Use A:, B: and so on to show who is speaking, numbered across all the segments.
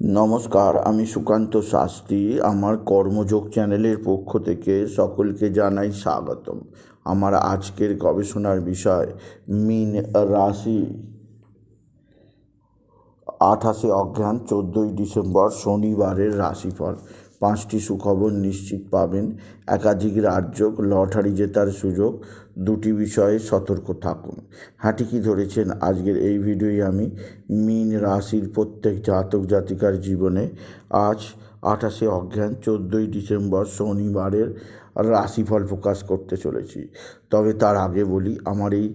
A: নমস্কার, আমি সুকান্ত শাস্ত্রী। আমার কর্মযোগ চ্যানেলের পক্ষ থেকে সকলকে জানাই স্বাগতম। আমার আজকের গবেষণার বিষয়, মিন রাশি। আঠাশে অজ্ঞান, চোদ্দোই ডিসেম্বর, শনিবারের রাশিফল। পাঁচটি সুখবর নিশ্চিত পাবেন। একাধিক রাজ্য লটারি জেতার সুযোগ। দুটি বিষয়ে সতর্ক থাকুন। হাঁটি কি ধরেছেন? আজকের এই ভিডিওয় আমি। মিন রাশির প্রত্যেক জাতক জাতিকার জীবনে আজ আঠাশে অজ্ঞান, চোদ্দোই ডিসেম্বর শনিবারের রাশিফল প্রকাশ করতে চলেছি। তবে তার আগে বলি, আমার এই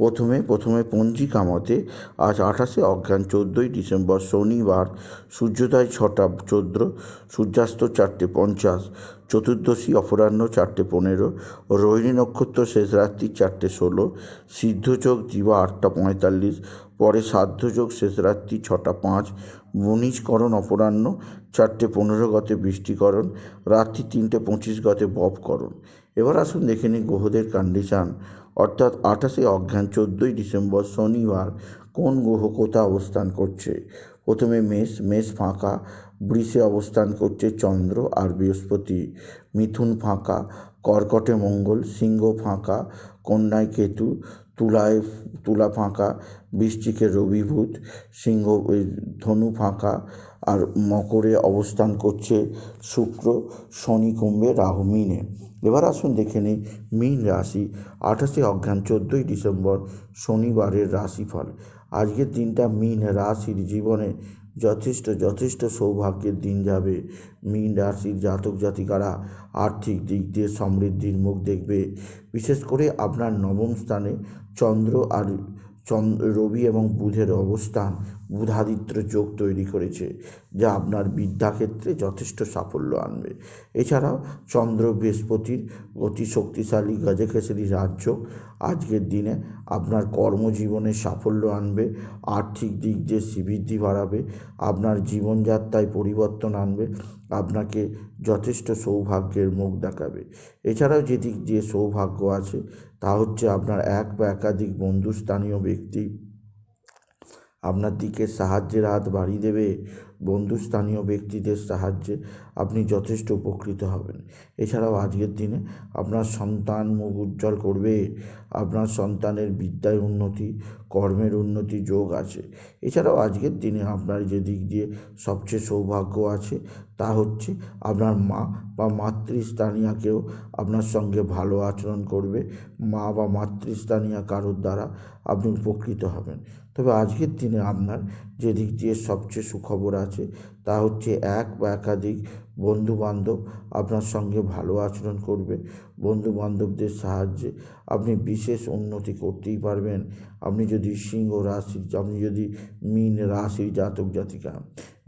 A: প্রথমে প্রথমে পঞ্জিকা মতে আজ আঠাশে অজ্ঞান চোদ্দোই ডিসেম্বর শনিবার, সূর্যোদয় ছটা চোদ্দ সূর্যাস্ত চারটে পঞ্চাশ, চতুর্দশী অপরাহ্ন চারটে পনেরো, রোহিণী নক্ষত্র শেষ রাত্রি চারটে ষোলো, সিদ্ধযোগ দিবা আটটা পঁয়তাল্লিশ, পরে সাধ্যযোগ শেষ রাত্রি ছটা পাঁচ বণিজকরণ অপরাহ্ন চারটে পনেরো গতে বৃষ্টিকরণ, রাত্রি তিনটে পঁচিশ গতে বপকরণ। এবার আসুন দেখে নিই গ্রহদের কন্ডিশান অর্থাৎ আঠাশে অজ্ঞান চোদ্দোই ডিসেম্বর শনিবার কোন গ্রহ কোথা অবস্থান করছে? প্রথমে মেষ মেষ ফাঁকা, বৃষে অবস্থান করছে চন্দ্র আর বৃহস্পতি। মিথুন ফাঁকা, কর্কটে মঙ্গল, সিংহ ফাঁকা, কন্যায় কেতু, তুলায়, তুলা ফাঁকা বৃষ্টিকে রবিভূত সিংহ, ধনু ফাঁকা আর মকরে অবস্থান করছে শুক্র, শনি, কুম্ভে, রাহু, মিনে। এবার আসুন দেখে নিই মীন রাশি, আঠাশে অজ্ঞান চোদ্দোই ডিসেম্বর, শনিবারের রাশিফল। আজকের দিনটা মীন রাশির জীবনে যথেষ্ট যথেষ্ট সৌভাগ্যের দিন যাবে। মীন রাশির জাতক জাতিকারা আর্থিক দিক দিয়ে সমৃদ্ধির মুখ দেখবে। বিশেষ করে আপনার নবম স্থানে চন্দ্র আর চন্দ্র রবি এবং বুধের অবস্থান বুধাদিত্য যোগ তৈরি করেছে, যা আপনার বিদ্যাক্ষেত্রে যথেষ্ট সাফল্য আনবে। এছাড়াও চন্দ্র বৃহস্পতির অতি শক্তিশালী গজকেশরী রাজ্য আজকের দিনে আপনার কর্মজীবনে সাফল্য আনবে, আর্থিক দিক দিয়ে শ্রীবৃদ্ধি বাড়াবে, আপনার জীবনযাত্রায় পরিবর্তন আনবে, আপনাকে যথেষ্ট সৌভাগ্যের মুখ দেখাবে। এছাড়াও যে দিক দিয়ে সৌভাগ্য আছে, তা হচ্ছে আপনার এক বা একাধিক বন্ধুস্থানীয় ব্যক্তি আপনার দিকে সাহায্যের হাত বাড়িয়ে দেবে বন্ধুস্থানীয় ব্যক্তিদের সাহায্যে আপনি যথেষ্ট উপকৃত হবেন। এছাড়াও আজকের দিনে আপনার সন্তান মুখ উজ্জ্বল করবে, আপনার সন্তানের বিদ্যায় উন্নতি, কর্মের উন্নতি যোগ আছে। এছাড়াও আজকের দিনে আপনার যে দিক দিয়ে সবচেয়ে সৌভাগ্য আছে তা হচ্ছে আপনার মা বা মাতৃস্থানীয়াকেও আপনার সঙ্গে ভালো আচরণ করবে। মা বা মাতৃস্থানীয়া কারোর দ্বারা আপনি উপকৃত হবেন। তবে আজকের দিনে আপনার যে দিক দিয়ে সবচেয়ে সুখবর আছে তা হচ্ছে এক বা একাধিক বন্ধুবান্ধব আপনার সঙ্গে ভালো আচরণ করবে। বন্ধু বান্ধবদের সাহায্যে আপনি বিশেষ উন্নতি করতেই পারবেন। আপনি যদি সিংহ রাশি, আপনি যদি মীন রাশি জাতক জাতিকা,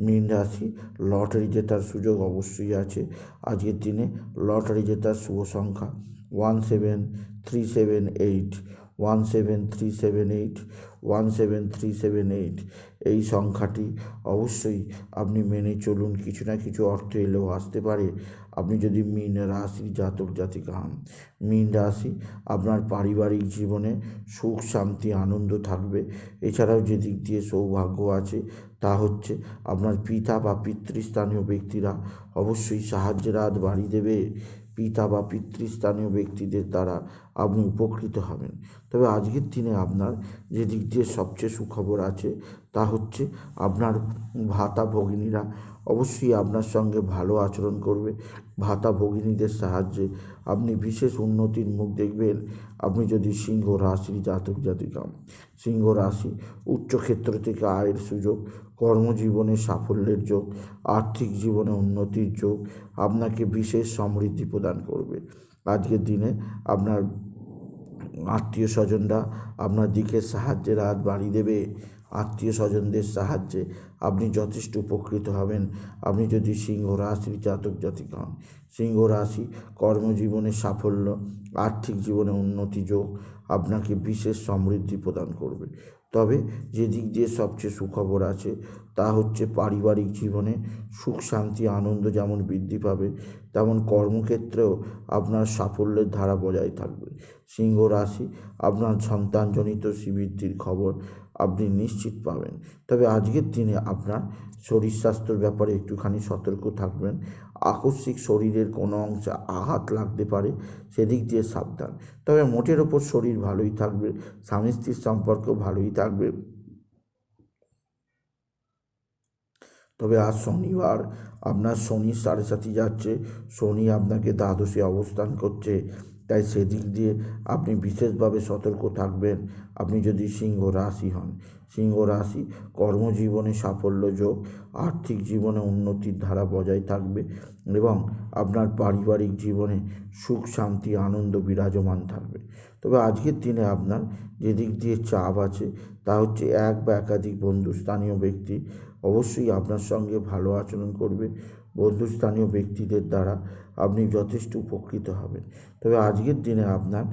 A: মীন রাশি লটারি জেতার সুযোগ অবশ্যই আছে। আজকের দিনে লটারি জেতার শুভ সংখ্যা one seven three seven eight one seven three seven eight one seven three seven eight এই সংখ্যাটি অবশ্যই আপনি মেনে চলুন, কিছু না কিছু অর্থ এলেও আসতে পারে। আপনি যদি মীন রাশির জাতক জাতিকা হন, মীন রাশি আপনার পারিবারিক জীবনে সুখ, শান্তি, আনন্দ থাকবে। এছাড়াও যে দিক দিয়ে সৌভাগ্য আছে, তা হচ্ছে আপনার পিতা বা পিতৃস্থানীয় ব্যক্তিরা অবশ্যই সাহায্যের হাত বাড়িয়ে দেবে। পিতা বা পিতৃস্থানীয় ব্যক্তিদের দ্বারা আপনি উপকৃত হবেন। তবে আজকের দিনে আপনার যে দিক দিয়ে সবচেয়ে সুখবর আছে, তা হচ্ছে আপনার ভাতা ভগিনীরা অবশ্যই আপনার সঙ্গে ভালো আচরণ করবে। ভাতা ভগিনীদের সাহায্যে আপনি বিশেষ উন্নতির মুখ দেখবেন। আপনি যদি সিংহ রাশির জাতক জাতিকা, সিংহ রাশি উচ্চক্ষেত্র থেকে আয়ের সুযোগ, কর্মজীবনে সাফল্যের যোগ, আর্থিক জীবনে উন্নতির যোগ আপনাকে বিশেষ সমৃদ্ধি প্রদান করবে। আজকের দিনে আপনার আত্মীয় স্বজনরা আপনার দিকে সাহায্যের হাত বাড়িয়ে দেবে। আত্মীয় স্বজনদের সাহায্যে আপনি যথেষ্ট উপকৃত হবেন। আপনি যদি সিংহ রাশির জাতক জাতিক হন, সিংহ রাশি কর্মজীবনে সাফল্য, আর্থিক জীবনে উন্নতি যোগ আপনাকে বিশেষ সমৃদ্ধি প্রদান করবে। তবে যে দিক দিয়ে সবচেয়ে সুখবর আছে, তা হচ্ছে পারিবারিক জীবনে সুখ, শান্তি, আনন্দ যেমন বৃদ্ধি পাবে, তেমন কর্মক্ষেত্রেও আপনার সাফল্যের ধারা বজায় থাকবে। সিংহ রাশি, আপনার সন্তানজনিত শ্রীবৃদ্ধির খবর আপনি নিশ্চিত পাবেন। তবে আজকের দিনে আপনার শরীর স্বাস্থ্যের ব্যাপারে একটুখানি সতর্ক থাকবেন। আকস্মিক শরীরের কোনো অংশে আঘাত লাগতে পারে, সেদিক দিয়ে সাবধান। তবে মোটের ওপর শরীর ভালোই থাকবে, স্বামী স্ত্রীর সম্পর্ক ভালোই থাকবে। তবে আজ শনিবার, আপনার শনি সাড়ে সাথে যাচ্ছে, শনি আপনাকে দ্বাদশে অবস্থান করছে। তাই সেদিক দিয়ে আপনি বিশেষভাবে সতর্ক থাকবেন। আপনি যদি সিংহ রাশি হন, সিংহ রাশি কর্মজীবনে সাফল্য যোগ, আর্থিক জীবনে উন্নতির ধারা বজায় থাকবে এবং আপনার পারিবারিক জীবনে সুখ, শান্তি, আনন্দ বিরাজমান থাকবে। তবে আজকের দিনে আপনার যে দিক দিয়ে চাপ আছে তা হচ্ছে এক বা একাধিক বন্ধু, স্থানীয় ব্যক্তি অবশ্যই আপনার সঙ্গে ভালো আচরণ করবে বন্ধুস্থানীয় ব্যক্তিদের দ্বারা আপনি যথেষ্ট উপকৃত হবেন। তবে আজকের দিনে আপনার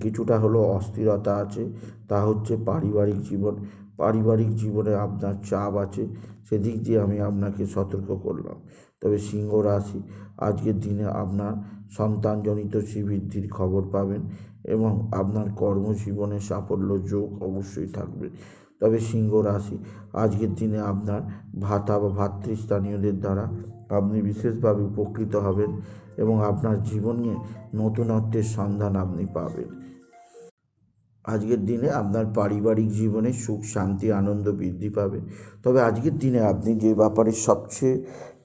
A: কিছুটা হলো অস্থিরতা আছে, তা হচ্ছে পারিবারিক জীবন। পারিবারিক জীবনে আপনার চাপ আছে, সেদিক দিয়ে আমি আপনাকে সতর্ক করলাম। তবে সিংহ রাশি, আজকের দিনে আপনার সন্তানজনিত শ্রীবৃদ্ধির খবর পাবেন এবং আপনার কর্মজীবনে সাফল্য যোগ অবশ্যই থাকবে। তবে সিংহ রাশি, আজকের দিনে আপনার ভাতা বা ভাতৃস্থানীয়দের দ্বারা আপনি বিশেষভাবে উপকৃত হবেন এবং আপনার জীবনে নতুনত্বের সন্ধান আপনি পাবেন। আজকের দিনে আপনার পারিবারিক জীবনে সুখ, শান্তি, আনন্দ বৃদ্ধি পাবে। তবে আজকের দিনে আপনি যে ব্যাপারে সবচেয়ে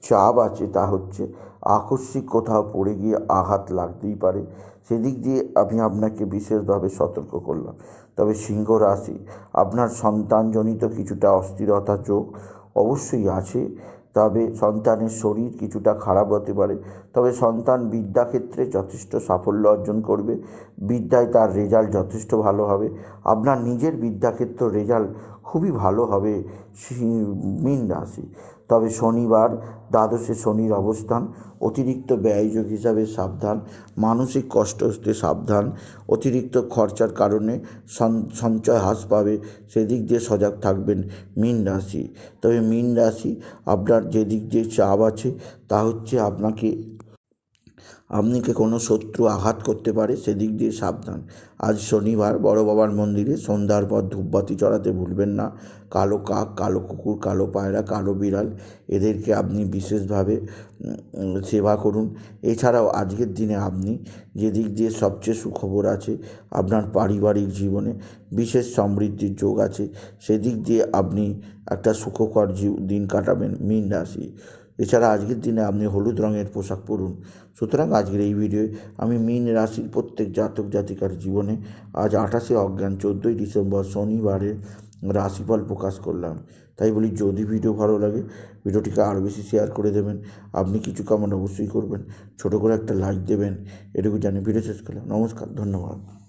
A: চাপ আছে তা হচ্ছে আকস্মিক কোথাও পড়ে গিয়ে আঘাত লাগতেই পারে। সেদিক দিয়ে আমি আপনাকে বিশেষভাবে সতর্ক করলাম। তবে সিংহ রাশি, আপনার সন্তানজনিত কিছুটা অস্থিরতা যোগ অবশ্যই আছে, তবে সন্তানের শরীর কিছুটা খারাপ হতে পারে। তবে সন্তান বিদ্যাক্ষেত্রে যথেষ্ট সাফল্য অর্জন করবে। বিদ্যায় তার রেজাল্ট যথেষ্ট ভালো হবে। আপনার নিজের বিদ্যাক্ষেত্র রেজাল্ট খুবই ভালো হবে মীন রাশি। তবে শনিবার দ্বাদশে শনির অবস্থান, অতিরিক্ত ব্যয়যোগ হিসাবে সাবধান, মানসিক কষ্ট হতে সাবধান, অতিরিক্ত খরচার কারণে সঞ্চয় হ্রাস পাবে, সেদিক দিয়ে সজাগ থাকবেন মীন রাশি। তবে মীন রাশি আপনার যেদিক দিয়ে চাপ আছে, তা হচ্ছে আপনাকে আপনাকে কোনো শত্রু আঘাত করতে পারে? সেদিক দিয়ে সাবধান। আজ শনিবার বড় বাবার মন্দিরে সন্ধ্যার পর ধূপবাতি চড়াতে ভুলবেন না। কালো কাক, কালো কুকুর, কালো পায়রা, কালো বিড়াল, এদেরকে আপনি বিশেষভাবে সেবা করুন। এছাড়াও আজকের দিনে আপনি যে দিক দিয়ে সবচেয়ে সুখবর আছে, আপনার পারিবারিক জীবনে বিশেষ সমৃদ্ধির যোগ আছে, সেদিক দিয়ে আপনি একটা সুখকর দিন কাটাবেন। মীন রাশি। এছাড়া আজকের দিনে আপনি হলুদ রঙের পোশাক পরুন। সুতরাং আজকের এই ভিডিওয়ে আমি মীন রাশির প্রত্যেক জাতক জাতিকার জীবনে আজ আঠাশে অজ্ঞান চোদ্দোই ডিসেম্বর শনিবারের রাশিফল প্রকাশ করলাম। তাই বলি, যদি ভিডিও ভালো লাগে ভিডিওটিকে আরও বেশি শেয়ার করে দেবেন। আপনি কিছু কামনা অবশ্যই করবেন। ছোটো করে একটা লাইক দেবেন। এটুকু জানি ভিডিও শেষ করলাম। নমস্কার, ধন্যবাদ।